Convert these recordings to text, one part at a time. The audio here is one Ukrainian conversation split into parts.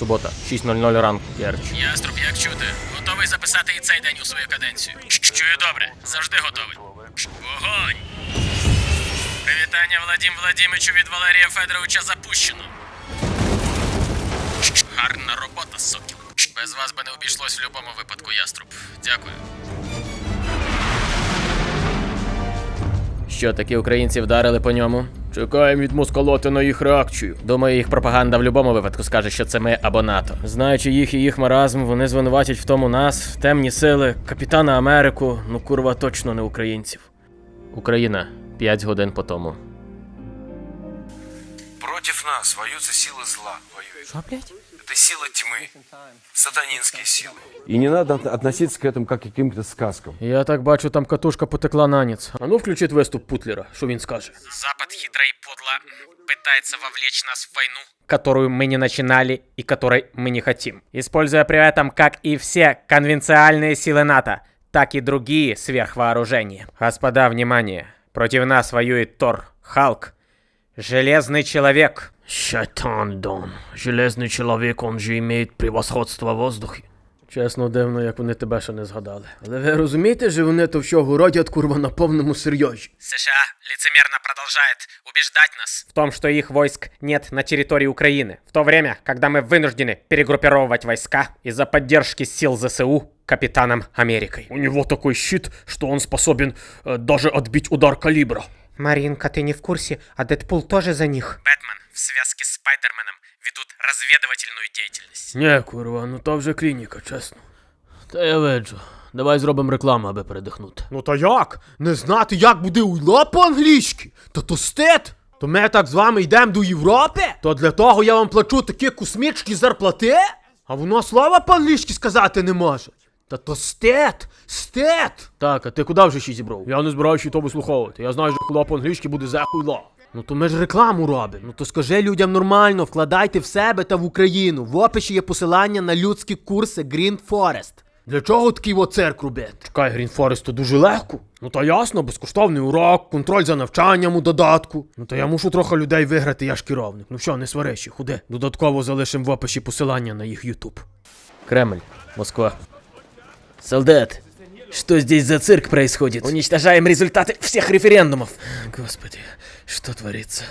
Субота, 6.00 ранку, Керч. Яструб, як чути? Готовий записати і цей день у свою каденцію. Чую добре, завжди готовий. Вогонь! Привітання Владім Владімичу від Валерія Федоровича запущено. Гарна робота, сокіл. Без вас би не обійшлось в будь-якому випадку, яструб. Дякую. Що такі українці вдарили по ньому? Чекаємо від москалоти на їх реакцію. Думаю, їх пропаганда в будь-якому випадку скаже, що це ми або НАТО. Знаючи їх і їх маразм, вони звинуватять в тому нас, темні сили, капітана Америку, ну курва точно не українців. Україна 5 годин по тому. Против нас воюются силы зла. Воюют. Що, блядь? Это силы тьмы. Сатанинские силы. И не надо от- относиться к этому как к каким-то сказкам. Я так бачу, там катушка потекла на ніц. А ну включіть виступ Путлера, що він скаже. Запад хитро и подло пытается вовлечь нас в войну. которую мы не начинали и которой мы не хотим. Используя при этом как и все конвенциальные силы НАТО, так и другие сверхвооружения. Господа, внимание! Против нас воюет Тор, Халк, Железный Человек. Шайтан Дон. Железний чоловік, он же имеет превосходство в воздухі. Чесно, дивно, як вони тебе ще не згадали. Але ви розумієте, що вони то всього родять, курва, на повному серйозі. США лицемерно продолжает убеждать нас. В том, что их войск нет на территории Украины, в то время, когда мы вынуждены перегруппировать войска из-за поддержки сил ЗСУ капитаном Америкой. У него такой щит, что он способен э, даже отбить удар калибра. Маринка, ты не в курсе, а Дэдпул тоже за них. Бэтмен в связке с Спайдерменом ведут разведывательную деятельность. Ні, курва, ну то вже клініка, чесно. Та я виджу. Давай зробимо рекламу, аби передихнути. Ну та як? Не знати, як буде уйла по-англійськи? Та то стид! То ми так з вами йдемо до Європи? То для того я вам плачу такі космічні зарплати? А воно слова по-англійськи сказати не може. Та то стид! Стид! Так, а ти куди вже ще зібрав? Я не збираюся то вислуховувати. Я знаю, що хула по-англійськи буде захуйла. Ну то ми ж рекламу робимо. Ну то скажи людям нормально, вкладайте в себе та в Україну. В описі є посилання на людські курси Green Forest. Для чого такий от цирк робити? Чекай, Грінфорест, то дуже легко. Ну та ясно, безкоштовний урок, контроль за навчанням у додатку. Ну та я мушу трохи людей виграти, я ж керівник. Ну що, не свари ще, худи. Додатково залишимо в описі посилання на їх Ютуб. Кремль, Москва. Солдат, что здесь за цирк происходит? Уничтожаем результаты всех референдумов. Господи, что творится?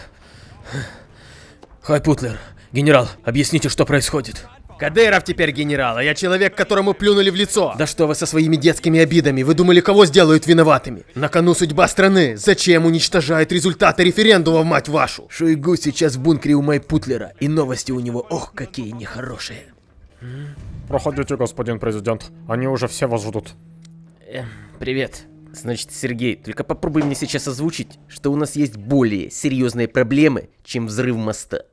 Хай Путлер, генерал, объясните, что происходит. Кадыров теперь генерал, а я человек, которому плюнули в лицо. Да что вы со своими детскими обидами? Вы думали, кого сделают виноватыми? На кону судьба страны. Зачем уничтожают результаты референдума, мать вашу? Шойгу сейчас в бункере у Майпутлера, и новости у него, ох, какие нехорошие. Проходите, господин президент. Они уже все вас ждут. Эм, привет. Значит, Сергей, только попробуй мне сейчас озвучить, что у нас есть более серьезные проблемы, чем взрыв моста.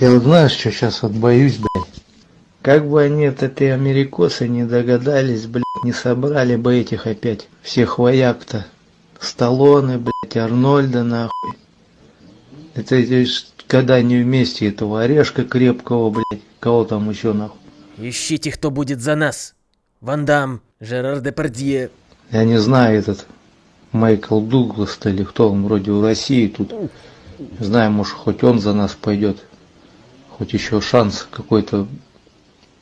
Я вот знаешь, что сейчас вот боюсь, блядь. Как бы они от этой америкосы не догадались, блядь, не собрали бы этих опять всех вояк-то. Сталлоне, блядь, Арнольда, нахуй. Это эти ж- когда они вместе этого орешка крепкого, блядь, кого там еще нахуй. Ищите, кто будет за нас. Ван Дам, Жерар Депардье. Я не знаю, этот Майкл Дуглас или кто он вроде в России тут. Не знаю, может хоть он за нас пойдет. Хоть еще шанс какой-то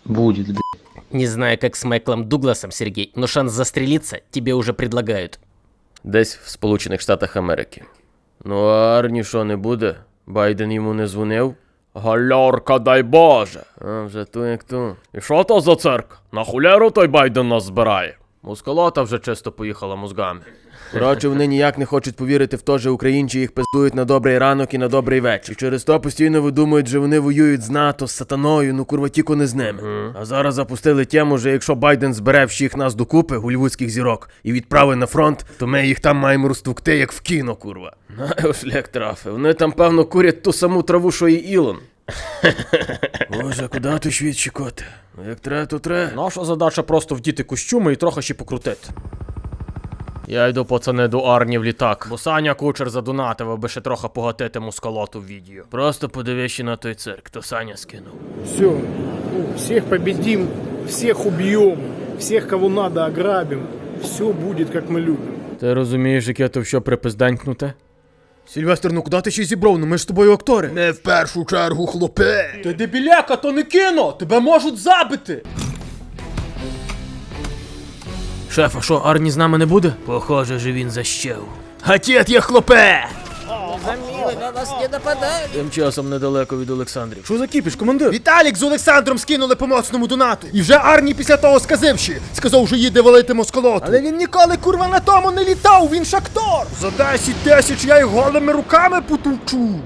будет, блядь. Не знаю, как с Майклом Дугласом, Сергей, но шанс застрелиться тебе уже предлагают. Десь в Сполучених Штатах Америки. Ну, а Арні що не буде? Байден йому не дзвонив? Галярка, дай Боже. А, вже ту як ту. І що то за церк? На хуляру той Байден нас збирає. Мускалота вже чисто поїхала мозгами. Коротше, вони ніяк не хочуть повірити в те, що українці їх пиздують на добрий ранок і на добрий вечір. І через то постійно видумують, що вони воюють з НАТО, з сатаною, ну курва тільки не з ними. А зараз запустили тему, що якщо Байден збере всіх нас докупи, голівудських зірок, і відправить на фронт, то ми їх там маємо розтвукти, як в кіно, курва. Знаю, шлях трафив. Вони там, певно, курять ту саму траву, що і Ілон. Боже, куди ти світ чекати? Ну як треба, то треба. Наша задача просто вдіти костюми і трохи ще покрутити. Я йду, пацани, до Арні в літак, бо Саня кучер задонатив, аби ще трохи погатити мускалоту в відео. Просто подивись на той цирк, то Саня скинув. Все, всех победим, всех убьем, всех, кого надо, ограбим. Все будет, как мы любим. Ти розумієш, яке то все припизданькнуте? Сільвестр, ну куди ти ще зібрав? Ну ми ж з тобою актори. Не в першу чергу, хлопе. Ти дебіляка, то не кіно! Тебе можуть забити! Шеф, а що, Арні з нами не буде? Похоже, же він защев. Гатєт є хлопе! Тим часом недалеко від Олександрів. Що за кіпіш, командир? Віталік з Олександром скинули по моцному донату. І вже Арні після того сказивши. Сказав, що їде валити москолоту. Але він ніколи курва на тому не літав, він ж актор. За 10 тисяч я їх голими руками потовчу.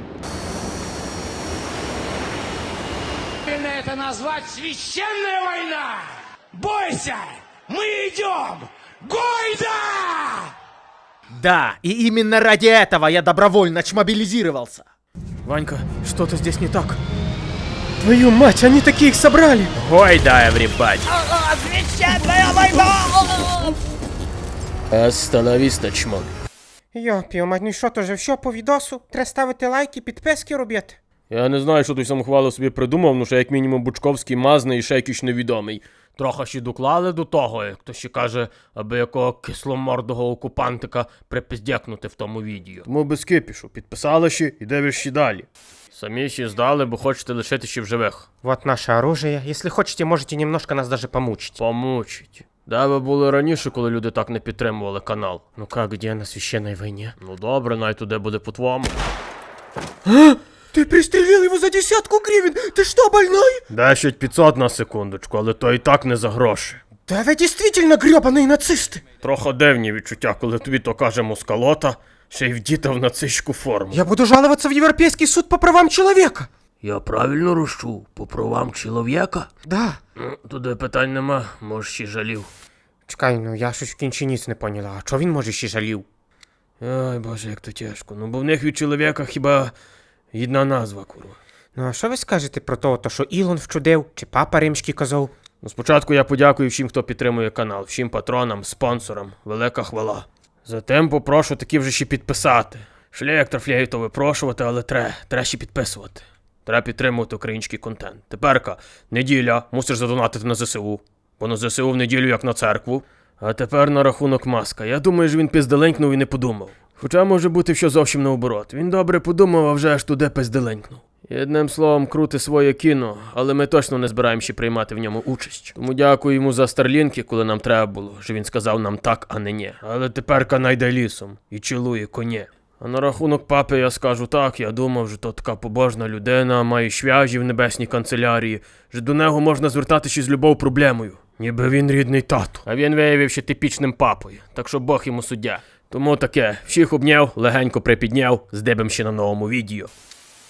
это назвать священная война! Бойся! Мы идем! Гойда! Да, и именно ради этого я добровольно мобилизировался. Ванька, что-то здесь не так. Твою мать, они таких собрали. Гойда, everybody! Hasta la vista, чмон. Йо, півмать, ну що то вже все по відосу? Треба ставити лайки, підписки робити. Я не знаю, що той самохвало собі придумав, ну що як мінімум Бучковський мазний і ще якийсь невідомий. Трохи ще доклали до того, як то ще каже, аби якого кисломордого окупантика припиздякнути в тому відео. Тому без кипішу, підписали ще і дивиш ще далі. Самі ще здали, бо хочете лишити ще в живих. Вот наше оружие. Если хотите, можете немножко нас даже помучить. Помучить. Де ви були раніше, коли люди так не підтримували канал? Ну как, где на священной войне? Ну добре, най туди буде по-твому. Ты пристрелил его за десятку гривен. Ты что, больной? Десять 500 на секундочку, але то і так не за гроші. Да вы действительно гребаные нацисты. Трохи дивні відчуття, коли тобі то каже москалота, ще й вдіта в нацистську форму. Я буду жаловаться в Европейский суд по правам человека. Я правильно рощу по правам чоловіка? Да. Ну, туди питань нема, може ще жалів. Чекай, ну я щось в кінці ніц не поняла. А чого він може ще жалів? Ай, боже, як то тяжко. Ну, бо в них від чоловіка хіба одна назва, курва. Ну а що ви скажете про то, то що Ілон вчудив, чи папа римський казав? Ну, спочатку я подякую всім, хто підтримує канал, всім патронам, спонсорам. Велика хвала. Затем попрошу таки вже ще підписати. Шлях трофлею то випрошувати, але треба, треба ще підписувати. Треба підтримувати український контент. Теперка, неділя, мусиш задонатити на ЗСУ. Бо на ЗСУ в неділю як на церкву. А тепер на рахунок маска. Я думаю, що він пизделенькнув і не подумав. Хоча може бути що зовсім наоборот. Він добре подумав, а вже аж туди пизделенькнув. Одним словом, крути своє кіно, але ми точно не збираємося приймати в ньому участь. Тому дякую йому за старлінки, коли нам треба було, що він сказав нам так, а не ні. Але тепер найде лісом і чилує коні. А на рахунок папи я скажу так, я думав, що то така побожна людина, має швяжі в небесній канцелярії, що до нього можна звертатися з любов проблемою. Ніби він рідний тату. А він виявився типічним папою, так що Бог йому суддя. Тому таке, всіх обняв, легенько припідняв, здебем ще на новому відео.